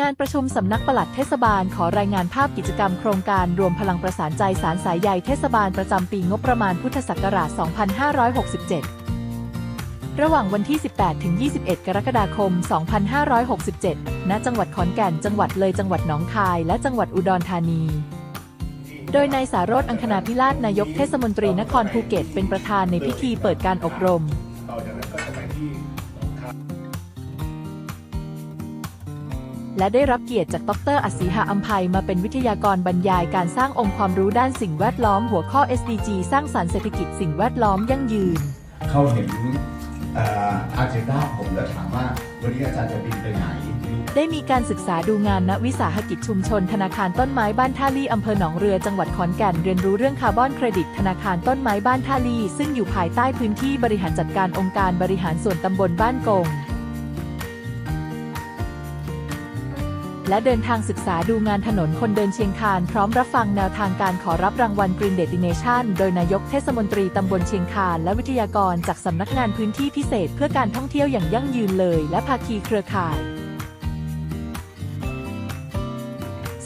งานประชุมสำนักปลัดเทศบาลขอรายงานภาพกิจกรรมโครงการรวมพลังประสานใจสารสายใยเทศบาลประจำปีงบประมาณพุทธศักราช 2567 ระหว่างวันที่ 18 ถึง 21 กรกฎาคม 2567 ณ จังหวัดขอนแก่น จังหวัดเลย จังหวัดหนองคาย และจังหวัดอุดรธานี โดยนายสารสอังคณาพิราชนายกเทศมนตรีนครภูเก็ต เป็นประธานในพิธีเปิดการอบรม และได้รับเกียรติจากดรอัศรีหะอัมภัยมาเป็นวิทยากรบรรยายการสร้างองค์ความรู้ด้านสิ่งแวดล้อมหัวข้อ SDG สร้างสรรค์เศรษฐกิจสิ่งแวดล้อมยั่งยืน เขาเห็นอาเจนดาผมแล้วถามว่าวันนี้อาจารย์จะบินไปไหน ได้มีการศึกษาดูงานณวิสาหกิจชุมชน ธนาคารต้นไม้บ้านท่าลี่อำเภอหนองเรือจังหวัดขอนแก่นเรียนรู้เรื่องคาร์บอนเครดิต ธนาคารต้นไม้บ้านท่าลี่ซึ่งอยู่ภายใต้พื้นที่บริหารจัดการองค์การบริหารส่วนตำบลบ้านกง และเดินทางศึกษาดูงานถนนคนเดินเชียงคานพร้อมรับฟังแนวทางการขอรับรางวัล Green Destination โดยนายกเทศมนตรีตำบลเชียงคานและวิทยากรจากสำนักงานพื้นที่พิเศษ เพื่อการท่องเที่ยวอย่างยั่งยืนเลย และภาคีเครือข่าย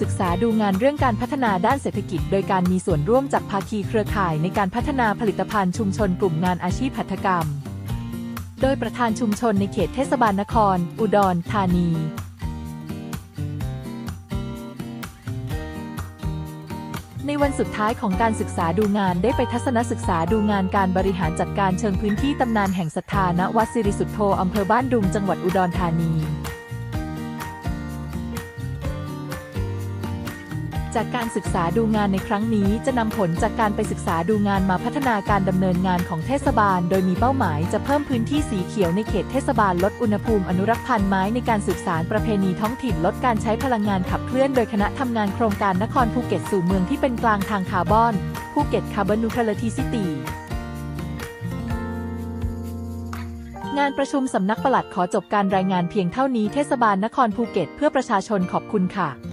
ศึกษาดูงานเรื่องการพัฒนาด้านเศรษฐกิจ โดยการมีส่วนร่วมจากภาคีเครือข่ายในการพัฒนาผลิตภัณฑ์ชุมชนกลุ่มงานอาชีพหัตถกรรม โดยประธานชุมชนในเขตเทศบาลนคร อุดรธานี ในวันสุดท้ายของการศึกษาดูงานได้ไปทัศนศึกษาดูงานการบริหารจัดการเชิงพื้นที่ตำนานแห่งศรัทธาณวัดสิริสุทโธอำเภอบ้านดุงจังหวัดอุดรธานี จากการศึกษาดูงานในครั้งนี้จะนำผลจากการไปศึกษาดูงานมาพัฒนาการดำเนินงานของเทศบาล โดยมีเป้าหมายจะเพิ่มพื้นที่สีเขียวในเขตเทศบาลลดอุณหภูมิอนุรักษ์พันธุ์ไม้ในการสืบสารประเพณีท้องถิ่นลดการใช้พลังงานขับเคลื่อนโดยคณะทำงานโครงการนครภูเก็ตสู่เมืองที่เป็นกลางทางคาร์บอนภูเก็ตคาร์บอนนูทรัลิตี้ซิตี้งานประชุมสำนักปลัดขอจบการรายงานเพียงเท่านี้เทศบาลนครภูเก็ตเพื่อประชาชนขอบคุณค่ะ